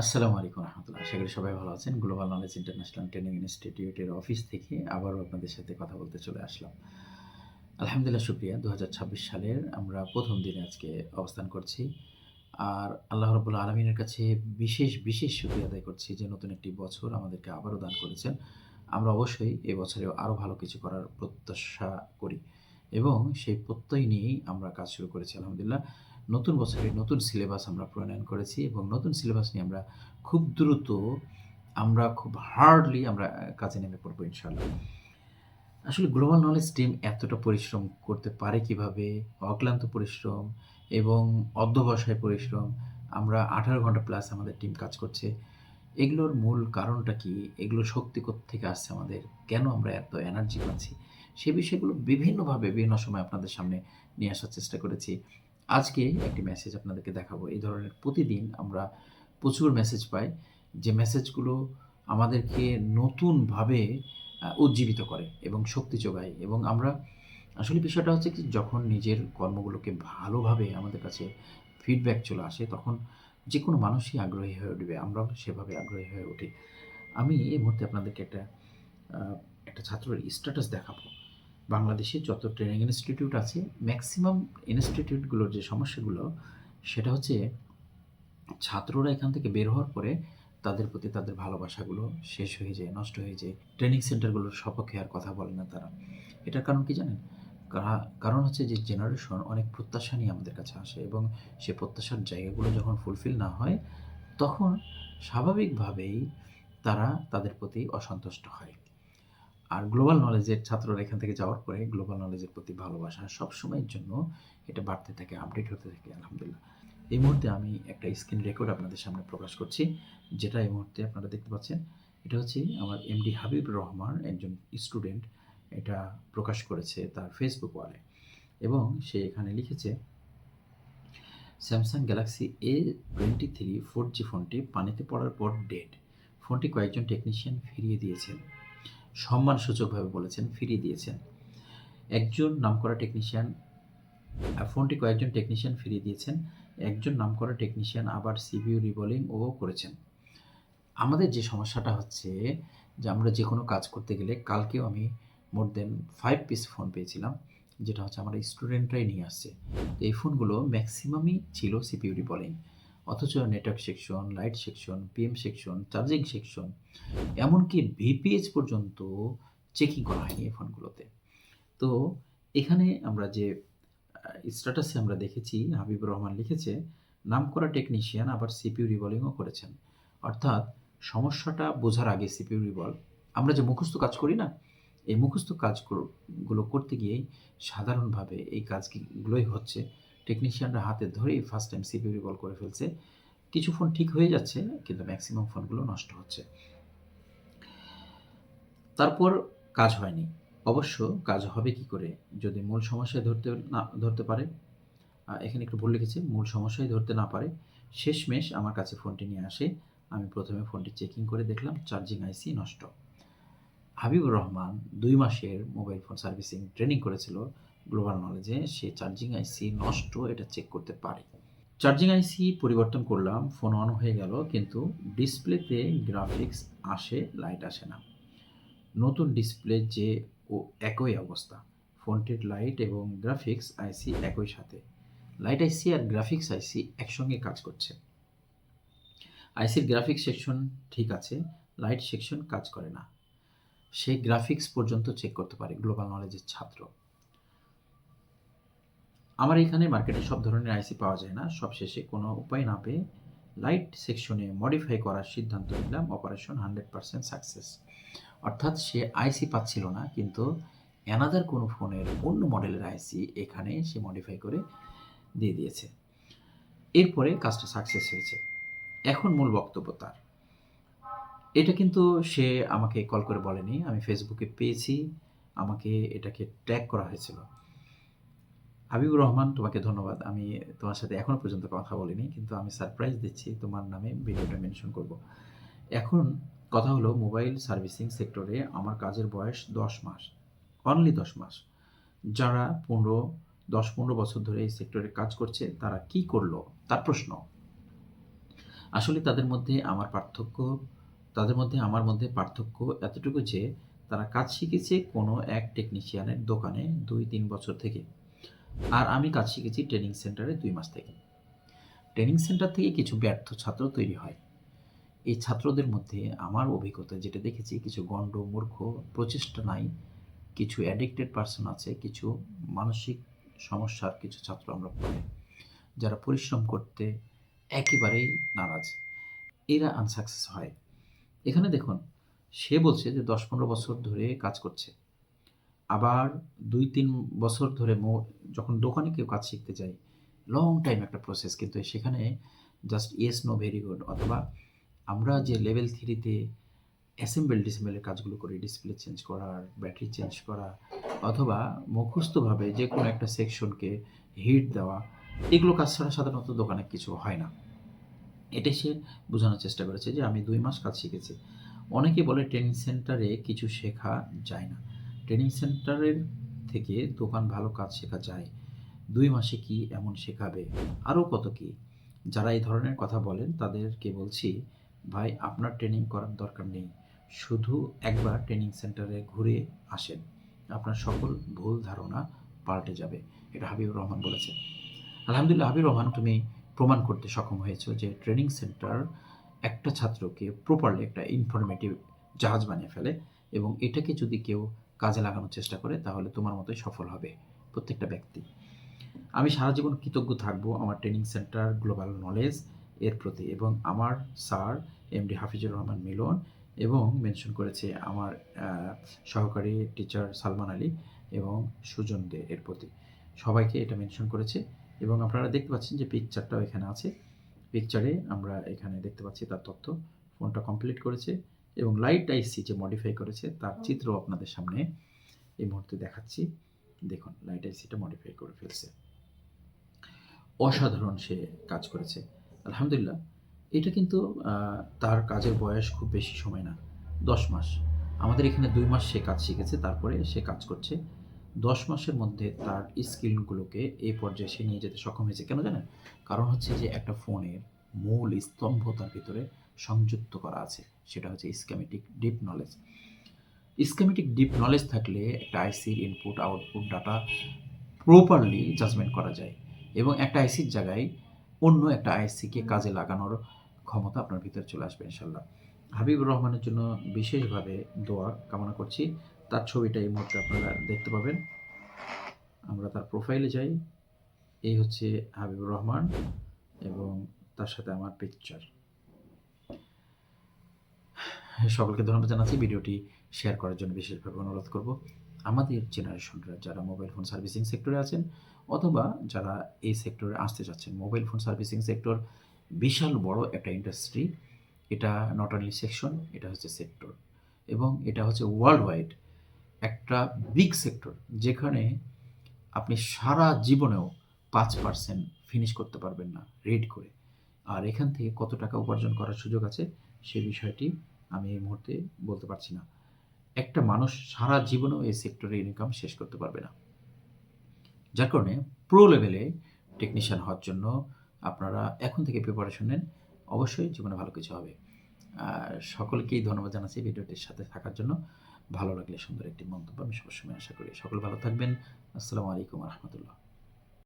আসসালামু আলাইকুম রহমতুল্লাহ। আশা করি সবাই ভালো আছেন। গ্লোবাল নলেজ ইন্টারন্যাশনাল ট্রেনিং ইনস্টিটিউটের অফিস থেকে আবারও আপনাদের সাথে কথা বলতে চলে আসলাম। আলহামদুলিল্লাহ, শুক্রিয়া। দু সালের আমরা প্রথম দিনে আজকে অবস্থান করছি। আর আল্লাহ রবুল্লা আলমিনের কাছে বিশেষ বিশেষ শুক্রিয়া আদায় করছি যে নতুন একটি বছর আমাদেরকে আবারও দান করেছেন। আমরা অবশ্যই এই বছরে আরও ভালো কিছু করার প্রত্যাশা করি এবং সেই প্রত্যয় নিয়েই আমরা কাজ শুরু করেছি, আলহামদুলিল্লাহ। নতুন বছরে নতুন সিলেবাস আমরা প্রণয়ন করেছি এবং নতুন সিলেবাস নিয়ে আমরা খুব দ্রুত, আমরা খুব হার্ডলি আমরা কাজে নেমে পড়ব ইনশাল্লাহ আসলে গ্লোবাল নলেজ টিম এতটা পরিশ্রম করতে পারে কীভাবে? অক্লান্ত পরিশ্রম এবং অধ্যবসায় পরিশ্রম, আমরা আঠারো ঘণ্টা প্লাস আমাদের টিম কাজ করছে। এগুলোর মূল কারণটা কি? এগুলো শক্তি থেকে আসছে আমাদের? কেন আমরা এত এনার্জি পাচ্ছি? সে বিষয়গুলো বিভিন্নভাবে বিভিন্ন সময় আপনাদের সামনে নিয়ে আসার চেষ্টা করেছি। আজকে একটি মেসেজ আপনাদেরকে দেখাবো। এই ধরনের প্রতিদিন আমরা প্রচুর মেসেজ পাই, যে মেসেজগুলো আমাদেরকে নতুনভাবে উজ্জীবিত করে এবং শক্তি যোগায়। এবং আমরা আসলে বিষয়টা হচ্ছে কি, যখন নিজের কর্মগুলোকে ভালোভাবে আমাদের কাছে ফিডব্যাক চলে আসে, তখন যে কোনো মানুষই আগ্রহী হয়ে উঠবে। আমরাও সেভাবে আগ্রহী হয়ে উঠি। আমি এই মুহূর্তে আপনাদেরকে একটা একটা ছাত্রের স্ট্যাটাস দেখাবো। বাংলাদেশে যত ট্রেনিং ইনস্টিটিউট আছে ম্যাক্সিমাম ইনস্টিটিউটগুলোর যে সমস্যাগুলো, সেটা হচ্ছে ছাত্ররা এখান থেকে বের হওয়ার পরে তাদের প্রতি তাদের ভালোবাসাগুলো শেষ হয়ে যায়, নষ্ট হয়ে যায়। ট্রেনিং সেন্টারগুলোর সপক্ষে আর কথা বলে না তারা। এটার কারণ কি জানেন? কারণ হচ্ছে যে জেনারেশন অনেক প্রত্যাশা নিয়ে আমাদের কাছে আসে এবং সে প্রত্যাশার জায়গাগুলো যখন ফুলফিল না হয়, তখন স্বাভাবিকভাবেই তারা তাদের প্রতি অসন্তুষ্ট হয়। আর গ্লোবাল নলেজের ছাত্ররা এখান থেকে যাওয়ার পরে গ্লোবাল নলেজের প্রতি ভালোবাসা সবসময়ের জন্য এটা বাড়তে থাকে আপডেট হতে থাকে, আলহামদুলিল্লাহ। এই মুহূর্তে আমি একটা স্ক্রিন রেকর্ড আপনাদের সামনে প্রকাশ করছি, যেটা এই মুহূর্তে আপনারা দেখতে পাচ্ছেন। এটা হচ্ছে আমার এমডি হাবিব রহমান একজন স্টুডেন্ট এটা প্রকাশ করেছে তার ফেসবুক ওয়ালে। এবং সে এখানে লিখেছে Samsung Galaxy A twenty three four G ফোনটি পানিতে পড়ার পর ডেড ফোনটি কয়েকজন টেকনিশিয়ান ফিরিয়ে দিয়েছেন। সম্মানসূচকভাবে বলেছেন, ফিরিয়ে দিয়েছেন। একজন নামকরা টেকনিশিয়ান ফোনটি কয়েকজন টেকনিশিয়ান ফিরিয়ে দিয়েছেন। একজন নামকরা টেকনিশিয়ান আবার সিপিইউ রিবলিং ও করেছেন। আমাদের যে সমস্যাটা হচ্ছে যে আমরা যে কোনো কাজ করতে গেলে কালকেও আমি more than five piece phone পেয়েছিলাম, যেটা হচ্ছে আমার স্টুডেন্টরাই নিয়ে আসছে। এই ফোনগুলো ম্যাক্সিমামই ছিল সিপিইউ রিবলিং অথচ network section light section PM section charging section এমনকি ভিপিএইচ পর্যন্ত চেকিং করা হয়নি এই ফোনগুলোতে তো এখানে আমরা যে স্ট্যাটাসে আমরা দেখেছি, হাবিবুর রহমান লিখেছে নাম করা টেকনিশিয়ান আবার সিপিউ রিভলিংও করেছেন। অর্থাৎ সমস্যাটা বোঝার আগে সিপিউ রিভল আমরা যে মুখস্থ কাজ করি না, এই মুখস্থ কাজগুলো করতে গিয়েই সাধারণভাবে এই কাজগুলোই হচ্ছে। টেকনিশিয়ানরা হাতে ধরেই ফার্স্ট টাইম সিপিউ রিভল করে ফেলছে। কিছু ফোন ঠিক হয়ে যাচ্ছে, কিন্তু ম্যাক্সিমাম ফোনগুলো নষ্ট হচ্ছে। তারপর কাজ হয়নি। অবশ্য কাজ হবে কি করে? যদি মূল সমস্যায় ধরতে না, ধরতে পারে এখানে একটু ভুল লিখেছে, মূল সমস্যায় ধরতে না পারে, শেষমেশ আমার কাছে ফোনটি নিয়ে আসে। আমি প্রথমে ফোনটি চেকিং করে দেখলাম চার্জিং আইসি নষ্ট। হাবিবুর রহমান দুই মাসের মোবাইল ফোন সার্ভিসিং ট্রেনিং করেছিল। গ্লোবাল নলেজে সে চার্জিং আইসি নষ্ট এটা চেক করতে পারে। চার্জিং আইসি পরিবর্তন করলাম ফোন অন হয়ে গেল, কিন্তু ডিসপ্লেতে গ্রাফিক্স আসে লাইট আসে না। নতুন ডিসপ্লে যে ও একই অবস্থা ফোনটির লাইট এবং গ্রাফিক্স আইসি একই সাথে। লাইট আইসি আর গ্রাফিক্স আইসি একসঙ্গে কাজ করছে। আইসির গ্রাফিক্স সেকশন ঠিক আছে লাইট সেকশন কাজ করে না। সে গ্রাফিক্স পর্যন্ত চেক করতে পারে গ্লোবাল নলেজের ছাত্র। আমার এখানে মার্কেটে সব ধরনের আইসি পাওয়া যায় না। সবশেষে কোনো উপায় না পেয়ে লাইট সেকশনে মডিফাই করার সিদ্ধান্ত নিলাম। অপারেশন হান্ড্রেড পারসেন্ট সাকসেস অর্থাৎ সে আইসি পাচ্ছিল না, কিন্তু অ্যানাদার কোনো ফোনের অন্য মডেলের আইসি এখানে সে মডিফাই করে দিয়ে দিয়েছে। এরপরে কাজটা সাকসেস হয়েছে। এখন মূল বক্তব্য তার। এটা কিন্তু সে আমাকে কল করে বলেনি। আমি ফেসবুকে পেয়েছি। আমাকে এটাকে ট্যাগ করা হয়েছিল। হাবিবুর রহমান, তোমাকে ধন্যবাদ। আমি তোমার সাথে এখনও পর্যন্ত কথা বলিনি, কিন্তু আমি সারপ্রাইজ দিচ্ছি তোমার নামে ভিডিওটা মেনশন করব। এখন কথা হলো মোবাইল সার্ভিসিং সেক্টরে আমার কাজের বয়স দশ মাস অনলি দশ মাস। যারা পনেরো, দশ পনেরো বছর ধরে এই সেক্টরে কাজ করছে, তারা কি করল? তার প্রশ্ন। আসলে তাদের মধ্যে আমার পার্থক্য, তাদের মধ্যে আমার মধ্যে পার্থক্য এতটুকু যে, তারা কাজ শিখেছে কোনো এক টেকনিশিয়ানের দোকানে দুই, তিন বছর থেকে। আর আমি কাজ শিখেছি ট্রেনিং সেন্টারে দুই মাস থেকে। ট্রেনিং সেন্টার থেকে কিছু ব্যর্থ ছাত্র তৈরি হয়। এই ছাত্রদের মধ্যে আমার অভিজ্ঞতা যেটা দেখেছি, কিছু গণ্ড, মূর্খ, প্রচেষ্টা নাই, কিছু অ্যাডিক্টেড পার্সন আছে, কিছু মানসিক সমস্যার কিছু ছাত্র আমরা পড়ি, যারা পরিশ্রম করতে একেবারেই নারাজ। এরা আনসাকসেস হয়। এখানে দেখুন, সে বলছে যে দশ পনেরো বছর ধরে কাজ করছে। আবার দুই, তিন বছর ধরে যখন দোকানে কেউ কাজ শিখতে যায় লং টাইম একটা প্রসেস কিন্তু সেখানে just yes no very good অথবা আমরা যে লেভেল থ্রিতে অ্যাসেম্বল ডিসেম্বলের কাজগুলো করি ডিসপ্লে চেঞ্জ করার ব্যাটারি চেঞ্জ করা, অথবা মুখস্থভাবে যে কোনো একটা সেকশনকে হিট দেওয়া, এগুলো কাজ ছাড়া সাধারণত দোকানে কিছু হয় না। এটা সে বোঝানোর চেষ্টা করেছে যে আমি দুই মাস কাজ শিখেছি। অনেকে বলে ট্রেনিং সেন্টারে কিছু শেখা যায় না। ট্রেনিং সেন্টারের থেকে দোকান ভালো কাজ শেখা যায়। দুই মাসে কি এমন শেখাবে? আরও কত কি? যারা এই ধরনের কথা বলেন, তাদেরকে বলছি, ভাই, আপনার ট্রেনিং করার দরকার নেই। শুধু একবার ট্রেনিং সেন্টারে ঘুরে আসেন। আপনার সকল ভুল ধারণা পাল্টে যাবে। এটা হাবিবুর রহমান বলেছে আলহামদুলিল্লাহ, হাবিবুর রহমান, তুমি প্রমাণ করতে সক্ষম হয়েছো যে ট্রেনিং সেন্টার একটা ছাত্রকে প্রপারলি একটা ইনফরমেটিভ জাহাজ বানিয়ে ফেলে এবং এটাকে যদি কেউ কাজে লাগানোর চেষ্টা করে, তাহলে তোমার মতোই সফল হবে প্রত্যেকটা ব্যক্তি। আমি সারা জীবন কৃতজ্ঞ থাকব আমার ট্রেনিং সেন্টার, গ্লোবাল নলেজ এর প্রতি এবং আমার স্যার এমডি হাফিজুর রহমান মিলন এবং মেনশন করেছে আমার সহকারী টিচার সালমান আলী এবং সুজন দে এর প্রতি। সবাইকে এটা মেনশন করেছে এবং আপনারা দেখতে পাচ্ছেন যে পিকচারটাও এখানে আছে। পিকচারে আমরা এখানে দেখতে পাচ্ছি তার তথ্য। ফোনটা কমপ্লিট করেছে। এবং লাইট আইসি যে মডিফাই করেছে তার চিত্র আপনাদের সামনে এই মুহূর্তে দেখাচ্ছি। দেখুন লাইট আইসিটা মডিফাই করে ফেলছে। অসাধারণ সে কাজ করেছে। আলহামদুলিল্লাহ এটা কিন্তু তার কাজের বয়স খুব বেশি সময় না দশ মাস। আমাদের এখানে দুই মাস সে কাজ শিখেছে তারপরে সে কাজ করছে। দশ মাসের মধ্যে তার স্কিলগুলোকে এই পর্যায়ে সে নিয়ে যেতে সক্ষম হয়েছে। কেন জানেন? কারণ হচ্ছে যে একটা ফোনের মূল স্তম্ভ তার ভিতরে সংযুক্ত করা আছে, সেটা হচ্ছে schematic deep knowledge schematic deep knowledge থাকলে একটা আইসির input output data properly judgement করা যায় এবং একটা আইসির জায়গায় অন্য একটা আইসিকে কাজে লাগানোর ক্ষমতা আপনার ভিতরে চলে আসবে ইনশাল্লাহ হাবিবুর রহমানের জন্য বিশেষভাবে দোয়া কামনা করছি। তার ছবিটা এই মুহূর্তে আপনারা দেখতে পাবেন। আমরা তার প্রোফাইলে যাই। এই হচ্ছে হাবিবুর রহমান এবং তার সাথে আমার পিকচার সকলকে ধন্যবাদ জানাচ্ছি। ভিডিওটি শেয়ার করার জন্য বিশেষভাবে অনুরোধ করব। আমাদের জেনারেশনরা যারা মোবাইল ফোন সার্ভিসিং সেক্টরে আছেন অথবা যারা এই সেক্টরে আসতে চাচ্ছেন মোবাইল ফোন সার্ভিসিং সেক্টর বিশাল বড় একটা ইন্ডাস্ট্রি এটা নট অনলি সেকশন এটা হচ্ছে সেক্টর এবং এটা হচ্ছে ওয়ার্ল্ড ওয়াইড একটা বিগ সেক্টর যেখানে আপনি সারা জীবনেও পাঁচ পার্সেন্ট ফিনিশ করতে পারবেন না রেড করে। আর এখান থেকে কত টাকা উপার্জন করার সুযোগ আছে সে বিষয়টি আমি এই মুহূর্তে বলতে পারছি না। একটা মানুষ সারা জীবনেও এই সেক্টরে ইনকাম শেষ করতে পারবে না। যার কারণে প্রো লেভেলে টেকনিশিয়ান হওয়ার জন্য আপনারা এখন থেকে প্রিপারেশন নেন। অবশ্যই জীবনে ভালো কিছু হবে। সকলকেই ধন্যবাদ জানাচ্ছি ভিডিওটির সাথে থাকার জন্য। ভালো লাগলে সুন্দর একটি মন্তব্য আমি সবসময় আশা করি। সকল ভালো থাকবেন। আসসালামু আলাইকুম রহমতুল্লাহ।